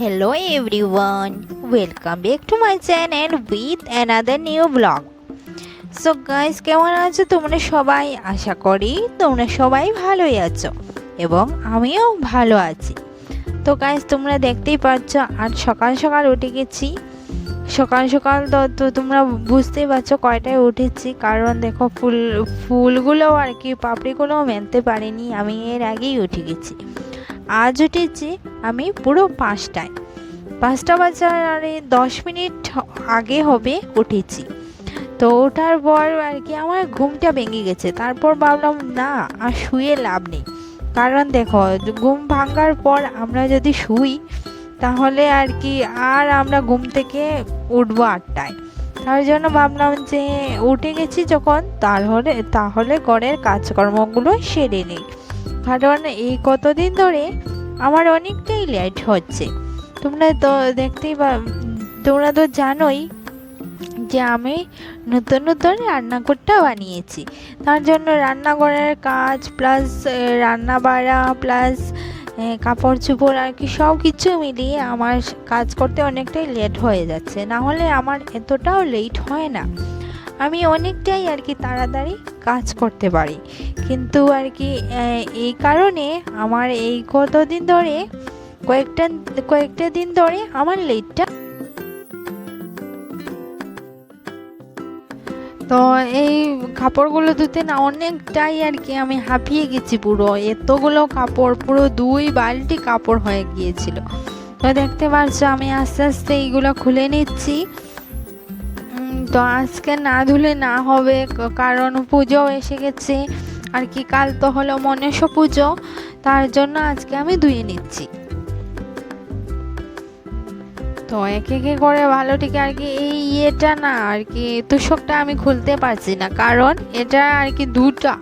Hello everyone, welcome back to my channel with another new vlog. So guys কেমন আছো? তোমরা সবাই আশা করি তোমরা সবাই ভালোই আছো এবং আমিও ভালো আছি। তো গাইস তোমরা দেখতেই পাচ্ছ আজ সকাল সকাল উঠে গেছি। সকাল সকাল তো তোমরা বুঝতেই পারছ কয়টায় উঠেছি। কারণ দেখো ফুল ফুলগুলো আর কি পাপড়িগুলোও মেনতে পারিনি। আমি এর আগেই উঠে গেছি। আজ উঠেছি আমি পুরো পাঁচটায়। পাঁচটা বাজারে দশ মিনিট আগে হবে উঠেছি। তো ওঠার পর আর কি আমার ঘুমটা ভেঙে গেছে। তারপর ভাবলাম, না, আর শুয়ে লাভ নেই। কারণ দেখো, ঘুম ভাঙার পর আমরা যদি শুই, তাহলে আর কি আর আমরা ঘুম থেকে উঠবো আটটায়। তার জন্য ভাবলাম যে, উঠে গেছি যখন, তাহলে তাহলে ঘরের কাজকর্মগুলো সেরে নিই। কারণ এই কতদিন ধরে আমার অনেকটাই লেট হচ্ছে। তোমরা তো দেখতেই পা তোমরা তো জানোই যে আমি নতুন নতুন রান্নাঘরটা বানিয়েছি। তার জন্য রান্নাঘরের কাজ প্লাস রান্না বাড়া প্লাস কাপড় চোপড় আর কি সব কিছু মিলিয়ে আমার কাজ করতে অনেকটাই লেট হয়ে যাচ্ছে। না হলে আমার এতটাও লেট হয় না। আমি অনেকটাই আর কি তাড়াতাড়ি কাজ করতে পারি। কিন্তু আর কি এই কারণে আমার এই কতদিন ধরে, কয়েকটা কয়েকটা দিন ধরে আমার লেটটা তো এই কাপড়গুলো ধুতে না অনেকটাই আর কি আমি হাঁপিয়ে গেছি পুরো। এতগুলো কাপড়, পুরো দুই বালতি কাপড় হয়ে গিয়েছিল। তো দেখতে পাচ্ছ আমি আস্তে আস্তে এইগুলো খুলে নিচ্ছি। তো আজকে না ধুলে না হবে কারণ পুজো এসে গেছে। আর কি, কাল তো হলো মনেশ পুজো, তার জন্য আজকে আমি ধুয়ে নিচ্ছি। তো একে একে করে ভালো ঠিক আর কি, এই ইয়েটা না আর কি, তুষকটা আমি খুলতে পারছি না। কারণ এটা আর কি দুটা,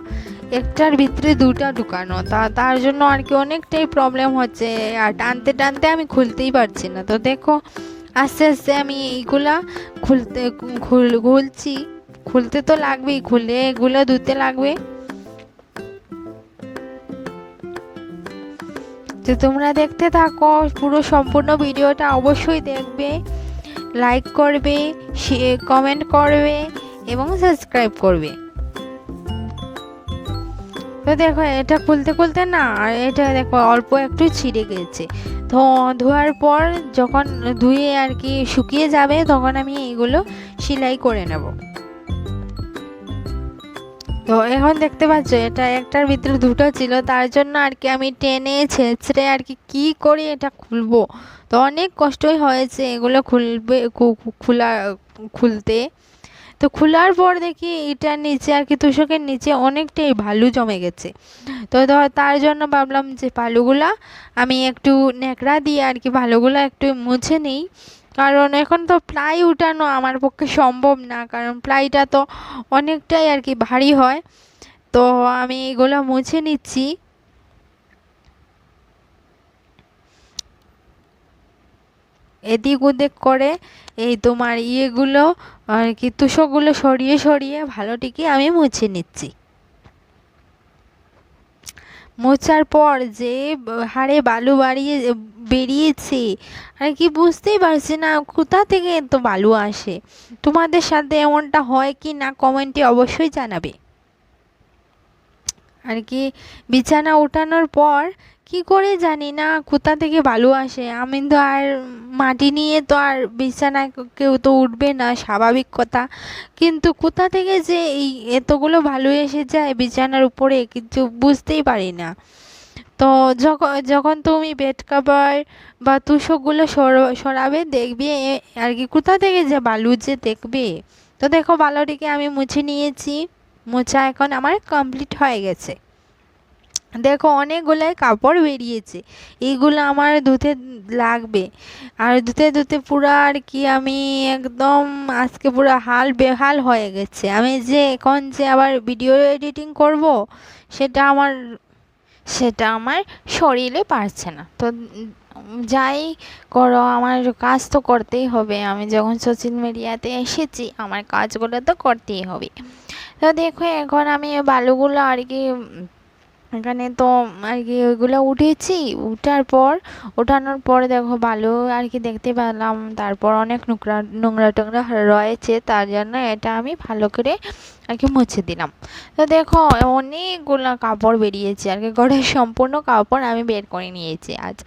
একটার ভিতরে দুটা ঢুকানো। তা, তার জন্য আর কি অনেকটাই প্রবলেম হচ্ছে, আর টানতে টানতে আমি খুলতেই পারছি না। তো দেখো আস্তে আস্তে আমি এইগুলা খুলতে খুলছি। খুলতে তো লাগবেই, খুলে এগুলো ধুতে লাগবে। তো তোমরা দেখতে থাকো, পুরো সম্পূর্ণ ভিডিওটা অবশ্যই দেখবে লাইক করবে কমেন্ট করবে এবং সাবস্ক্রাইব করবে। তো দেখো, এটা খুলতে খুলতে না, এটা দেখো অল্প একটু ছিঁড়ে গেছে। ধোয়ার পর যখন ধুয়ে আর কি শুকিয়ে যাবে, তখন আমি এইগুলো সেলাই করে নেব। তো এখন দেখতে পাচ্ছ, এটা একটার ভিতরে দুটো ছিল, তার জন্য আর কি আমি টেনে ছেঁচড়ে আর কি কী করে এটা খুলবো? তো অনেক কষ্টই হয়েছে এগুলো খুলবে খোলা খুলতে। তো খোলার পর দেখি এটার নিচে আর কি তুষকের নিচে অনেকটাই ভালু জমে গেছে। তো ধর তার জন্য ভাবলাম যে ভালুগুলা আমি একটু ন্যাকড়া দিয়ে আর কি ভালোগুলো একটু মুছে নিই। কারণ এখন তো প্লাই উঠানো আমার পক্ষে সম্ভব না, কারণ প্লাইটা তো অনেকটাই আর কি ভারী হয়। তো আমি এগুলো মুছে নিচ্ছি। এদিক ওদিক করে এই তোমার ইয়েগুলো, আর কি তুষগুলো সরিয়ে সরিয়ে ভালোটিকে আমি মুছে নিচ্ছি। মোছার পর যে হাড়ে বালু বাড়িয়ে বেরিয়েছে আর কি বুঝতেই পারছি না কোথা থেকে এত বালু আসে? তোমাদের সাথে এমনটা হয় কি না কমেন্টে অবশ্যই জানাবে। আর কি বিছানা উঠানোর পর কি করে জানি না, কোথা থেকে বালু আসে? আমি তো আর মাটি নিয়ে তো আর বিছানায় কেউ তো উঠবে না, স্বাভাবিক কথা। কিন্তু কোথা থেকে যে এই এতগুলো ভালো এসে যায় বিছানার উপরে কিছু বুঝতেই পারি না। তো যখন যখন তুমি বেড কাভার বা তুষকগুলো সরাবে, দেখবে আর কি কোথা থেকে যে বালু যে দেখবে? তো দেখো, বালুটিকে আমি মুছে নিয়েছি। মোছা এখন আমার কমপ্লিট হয়ে গেছে। দেখো অনেকগুলাই কাপড় বেরিয়েছে। এইগুলো আমার ধুতে লাগবে। আর ধুতে ধুতে পুরো আর কি আমি একদম আজকে পুরো হাল বেহাল হয়ে গেছে। আমি যে এখন যে আবার ভিডিও এডিটিং করব, সেটা আমার সেটা আমার শরীরে পারছে না। তো যাই করো, আমার কাজ তো করতেই হবে। আমি যখন সোশ্যাল মিডিয়াতে এসেছি, আমার কাজগুলো তো করতেই হবে। তো দেখো, এখন আমি বালুগুলো আর কি এখানে তো আর কি ওইগুলো উঠেছি। উঠার পর, ওঠানোর পরে দেখো ভালো আর কি দেখতে পেলাম। তারপর অনেক নোংরা নোংরা টোংরা রয়েছে। তার জন্য এটা আমি ভালো করে আর কি মুছে দিলাম। তো দেখো অনেকগুলো কাপড় বেরিয়েছে আর কি। ঘরের সম্পূর্ণ কাপড় আমি বের করে নিয়েছি আজ।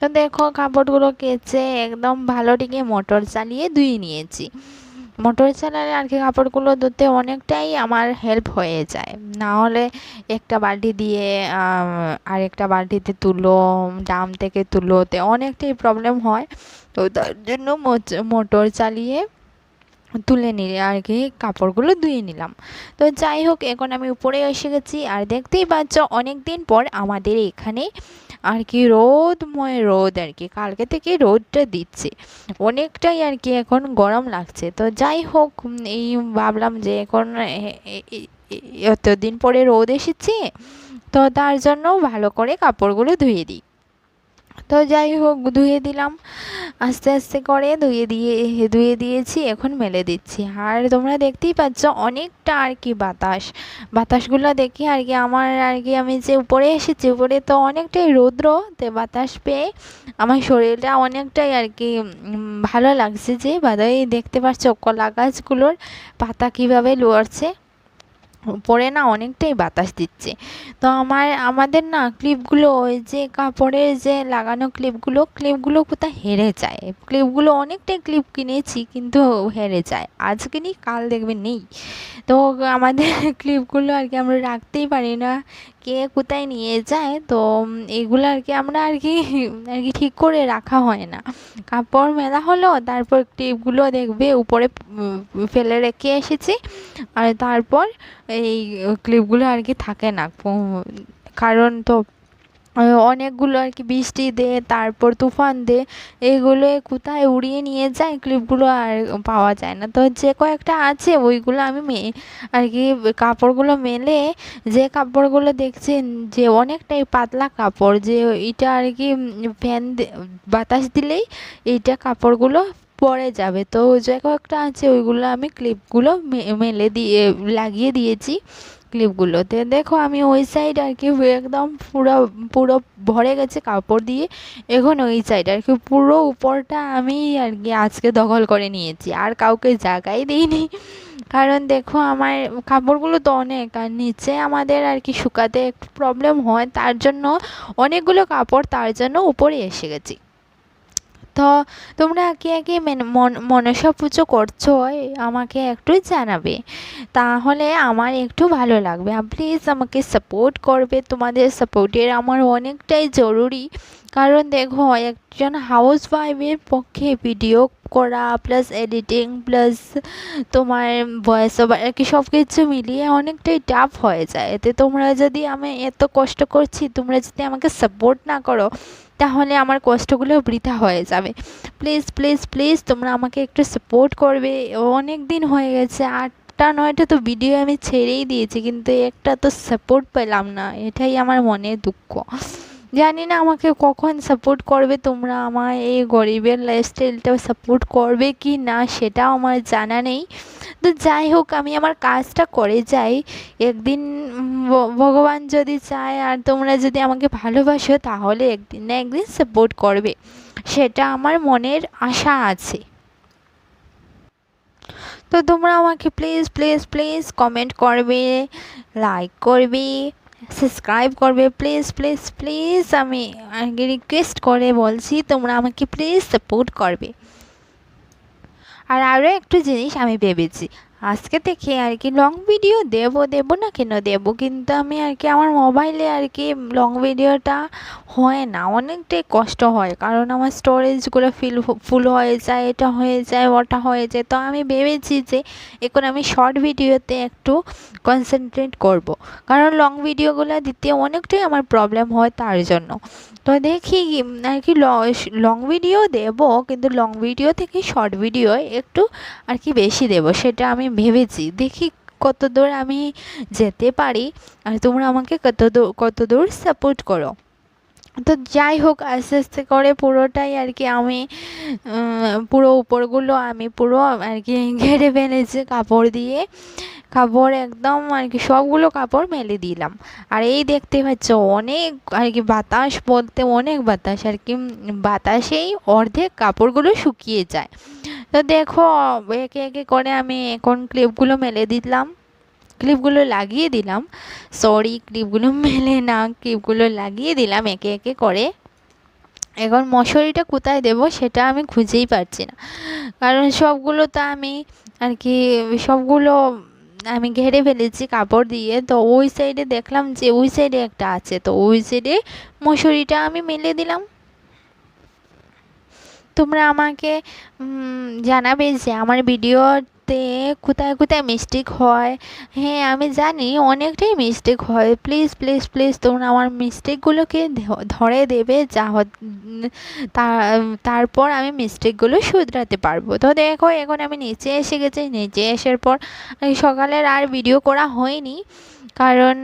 তো দেখো কাপড়গুলো কেচে একদম ভালো টিকে মোটর চালিয়ে ধুয়ে নিয়েছি। মোটর চালালে আর কি কাপড়গুলো ধুতে অনেকটাই আমার হেল্প হয়ে যায়। না হলে একটা বালতি দিয়ে আরেকটা বালতিতে তুলো ডাম থেকে তুলোতে অনেকটাই প্রবলেম হয়। তো তার জন্য মোটর চালিয়ে তুলে নিলে আর কি কাপড়গুলো ধুয়ে নিলাম। তো যাই হোক, এখন আমি উপরে এসে গেছি আর দেখতেই পাচ্ছ অনেক দিন পর আমাদের এখানে আর কি রোদময় রোদ আর কি, কালকে থেকে রোদটা দিচ্ছে। অনেকটাই আর কি এখন গরম লাগছে। তো যাই হোক এই ভাবলাম যে এখন এতদিন পরে রোদ এসেছে, তো তার জন্য ভালো করে কাপড়গুলো ধুয়ে দিই। তো যাই হোক, ধুয়ে দিলাম। আস্তে আস্তে করে ধুয়ে দিয়ে, ধুয়ে দিয়েছি, এখন মেলে দিচ্ছি। আর তোমরা দেখতেই পাচ্ছ, অনেকটা আর কি বাতাস। বাতাসগুলো দেখি আর কি আমার আর কি আমি যে উপরে এসেছি, উপরে তো অনেকটাই রৌদ্র, তে বাতাস পেয়ে আমার শরীরটা অনেকটাই আর কি ভালো লাগছে যে, বাদাই দেখতে পাচ্ছ কলা গাছগুলোর পাতা কীভাবে লড়ছে পরে না অনেকটাই বাতাস দিচ্ছে। তো আমার, আমাদের না ক্লিপগুলো ওই যে কাপড়ের যে লাগানো ক্লিপগুলো ক্লিপগুলো কোথায় হেরে যায়। ক্লিপগুলো অনেকটাই ক্লিপ কিনেছি কিন্তু হেরে যায়। আজকে নেই, কাল দেখবে নেই। তো আমাদের ক্লিপগুলো আর কি আমরা রাখতেই পারি না। কে কোথায় নিয়ে যায়, তো এগুলো আর কি আমরা আর কি আর কি ঠিক করে রাখা হয় না। কাপড় মেলা হলো, তারপর টিপগুলো দেখবে, উপরে ফেলে রেখে এসেছি। আর তারপর এই ক্লিপগুলো আর কি থাকে না। কারণ তো অনেকগুলো আর কি বৃষ্টি দে, তারপর তুফান দে, এগুলো কোথায় উড়িয়ে নিয়ে যায় ক্লিপগুলো আর পাওয়া যায় না। তো যে কয়েকটা আছে, ওইগুলো আমি মে, আর কি কাপড়গুলো মেলে, যে কাপড়গুলো দেখছেন যে অনেকটাই পাতলা কাপড়, যে এটা আর কি ফ্যান বাতাস দিলেই এইটা কাপড়গুলো পরে যাবে। তো যে কয়েকটা আছে, ওইগুলো আমি ক্লিপগুলো মেলে দিয়ে, লাগিয়ে দিয়েছি। ক্লিপগুলোতে দেখো, আমি ওই সাইড আর কি একদম পুরো পুরো ভরে গেছে কাপড় দিয়ে। এখন ওই সাইড আর কি পুরো উপরটা আমি আর কি আজকে দখল করে নিয়েছি। আর কাউকে জায়গাই দিইনি। কারণ দেখো, আমার কাপড়গুলো তো অনেক, আর নিচে আমাদের আর কি শুকাতে একটু প্রবলেম হয়। তার জন্য অনেকগুলো কাপড় তার জন্য উপরে এসে গেছি। তো তোমরা কে কে মনসা পুজো করছ আমাকে একটু জানাবে। তাহলে আমার একটু ভালো লাগবে। প্লিজ আমাকে সাপোর্ট করবে, তোমাদের সাপোর্টের আমার অনেকটাই জরুরি। কারণ দেখো, একজন হাউস ওয়াইফের পক্ষে ভিডিও করা প্লাস এডিটিং প্লাস তোমার ভয়েস ওভার আর কি সব কিছু মিলিয়ে অনেকটাই টাফ হয়ে যায়। এতে তোমরা যদি আমি এত কষ্ট করছি, তোমরা যদি আমাকে সাপোর্ট না করো তাহলে আমার কষ্টগুলো বৃথা হয়ে যাবে। প্লিজ প্লিজ প্লিজ তোমরা আমাকে একটু সাপোর্ট করবে। অনেক দিন হয়ে গেছে, আটটা নয়টা তো ভিডিও আমি ছেড়েই দিয়েছি, কিন্তু একটা তো সাপোর্ট পেলাম না, এটাই আমার মনে দুঃখ। জানি না আমাকে কখন সাপোর্ট করবে তোমরা আমার এই গরিবের লাইফস্টাইলটা সাপোর্ট করবে কি না সেটাও আমার জানা নেই। তো যাই হোক, আমি আমার কাজটা করে যাই। একদিন ভগবান যদি চায় আর তোমরা যদি আমাকে ভালোবাসো, তাহলে একদিন না একদিন সাপোর্ট করবে। সেটা আমার মনের আশা আছে। তো তোমরা আমাকে প্লিজ প্লিজ প্লিজ কমেন্ট করবে লাইক করবে। সাবস্ক্রাইব করবে প্লিজ প্লিজ প্লিজ আমি আগে রিকোয়েস্ট করে বলছি, তোমরা আমাকে প্লিজ সাপোর্ট করবে। আর আরও একটু জিনিস আমি ভেবেছি আজকে থেকে আর কি লং ভিডিও দেব দেব না কেন দেব? কিন্তু আমি আর কি আমার মোবাইলে আর কি লং ভিডিওটা হয় না। অনেকটাই কষ্ট হয়। কারণ আমার স্টোরেজগুলো ফিল ফুল হয়ে যায়, এটা হয়ে যায়, ওটা হয়ে যায়। তো আমি ভেবেছি যে এখন আমি শর্ট ভিডিওতে একটু কনসেন্ট্রেট করব। কারণ লং ভিডিওগুলো দিতে অনেকটাই আমার প্রবলেম হয় তার জন্য। তো দেখি আর কি লং ভিডিও দেব, কিন্তু লং ভিডিও থেকে শর্ট ভিডিও একটু আর কি বেশি দেব। সেটা আমি ভেবেছি, দেখি কত দূর আমি যেতে পারি আর তোমরা আমাকে কত দূর কত দূর সাপোর্ট করো। তো যাই হোক, আস্তে আস্তে করে পুরোটাই আর কি আমি পুরো উপরগুলো আমি পুরো আর কি ঘেরে ফেলেছি, কাপড় দিয়ে, কাপড় একদম আর কি সবগুলো কাপড় মেলে দিলাম। আর এই দেখতে পাচ্ছ, অনেক আর কি বাতাস, বলতে অনেক বাতাস, আর কি বাতাসেই অর্ধেক কাপড়গুলো শুকিয়ে যায়। তো দেখো, একে একে করে আমি এখন ক্লিপগুলো মেলে দিলাম। ক্লিপগুলো লাগিয়ে দিলাম। সরি ক্লিপগুলো মেলে না ক্লিপগুলো লাগিয়ে দিলাম একে একে করে। এখন মশারিটা কোথায় দেব সেটা আমি খুঁজেই পাচ্ছি না। কারণ সবগুলো তো আমি আর কি, সবগুলো আমি ঘেরে ফেলেছি কাপড় দিয়ে। তো ওই সাইডে দেখলাম যে ওই সাইডে একটা আছে। তো ওই সাইডে মশারিটা আমি মেলে দিলাম। তোমরা আমাকে জানাবে যে আমার ভিডিওতে কোথায় কোথায় মিস্টেক হয়। হ্যাঁ আমি জানি অনেকটাই মিস্টেক হয়। প্লিজ প্লিজ প্লিজ তোমরা আমার মিস্টেকগুলোকে ধরে দেবে যা তারপর আমি মিস্টেকগুলো শুধরাতে পারব। তো দেখো, এখন আমি নিচে এসে গেছি। নিচে আসার পর, সকালের আর ভিডিও করা হয়নি। কারণ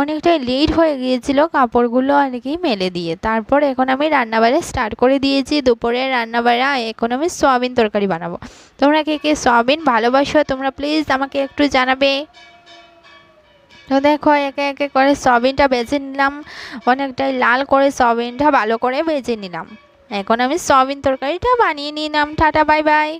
অনেকটাই লেট হয়ে গিয়েছিল কাপড়গুলো আর কি মেলে দিয়ে। তারপর এখন আমি রান্নাবাড়া স্টার্ট করে দিয়েছি। দুপুরে রান্নাবাড়া এখন আমি সয়াবিন তরকারি বানাবো। তোমরা কে কে সয়াবিন ভালোবাসো, তোমরা প্লিজ আমাকে একটু জানাবে। তো দেখো, একে একে করে সয়াবিনটা বেছে নিলাম। অনেকটাই লাল করে সয়াবিনটা ভালো করে ভেজে নিলাম। এখন আমি সয়াবিন তরকারিটা বানিয়ে নিলাম। Tata bye bye